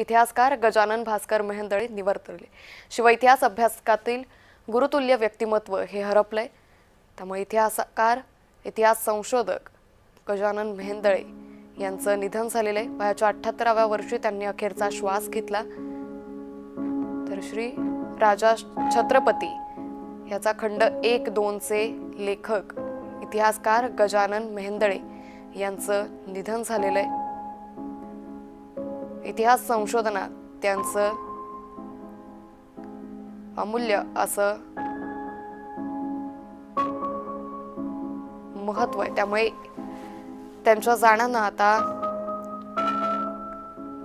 इतिहासकार गजानन भास्कर मेहंदळे निवर्तले शिवाय इतिहास अभ्यासकातील गुरुतुल्य व्यक्तिमत्व हे हरपलंय. त्यामुळे इतिहासकार इतिहास संशोधक गजानन मेहंदळे यांचं निधन झालेलं आहे वयाच्या अठ्ठ्याहत्तराव्या वर्षी त्यांनी अखेरचा श्वास घेतला. तर श्री राजा छत्रपती याचा खंड एक दोनचे लेखक इतिहासकार गजानन मेहंदळे यांचं निधन झालेलं आहे इतिहास संशोधनात त्यांचं अमूल्य असं महत्त्व आहे. त्यामुळे त्यांच्या जाण्यानं आता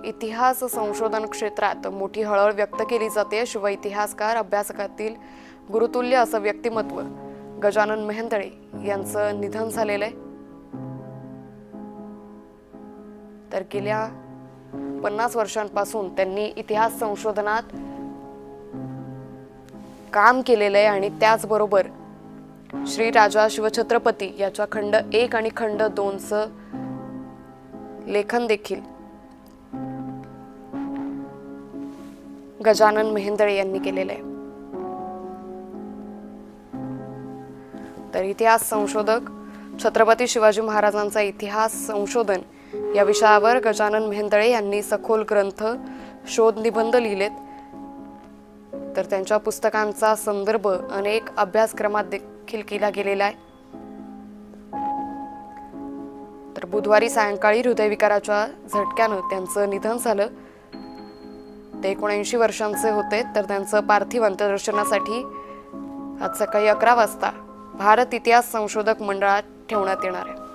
इतिहास संशोधन क्षेत्रात मोठी हळहळ व्यक्त केली जाते. शिवाय इतिहासकार अभ्यासकातील गुरुतुल्य असं व्यक्तिमत्व गजानन मेहंदळे यांचं निधन झालेलं आहे. तर गेल्या पन्नास वर्षांपासून त्यांनी इतिहास संशोधनात काम केलेलं आहे आणि त्याचबरोबर श्री राजा शिवछत्रपती याच्या खंड एक आणि खंड दोनचं लेखन देखील गजानन मेहेंदळे यांनी केलेलं आहे. तर इतिहास संशोधक छत्रपती शिवाजी महाराजांचा इतिहास संशोधन या विषयावर गजानन मेहंदळे यांनी सखोल ग्रंथ शोध निबंध लिहिलेत. तर त्यांच्या पुस्तकांचा संदर्भ अनेक अभ्यासक्रमात देखील केला गेलेला आहे. तर बुधवारी सायंकाळी हृदयविकाराच्या झटक्यानं त्यांचं निधन झालं. ते एकोणऐंशी वर्षांचे होते तर त्यांचं पार्थिव अंत्यदर्शनासाठी आज सकाळी अकरा वाजता भारत इतिहास संशोधक मंडळात ठेवण्यात येणार आहे.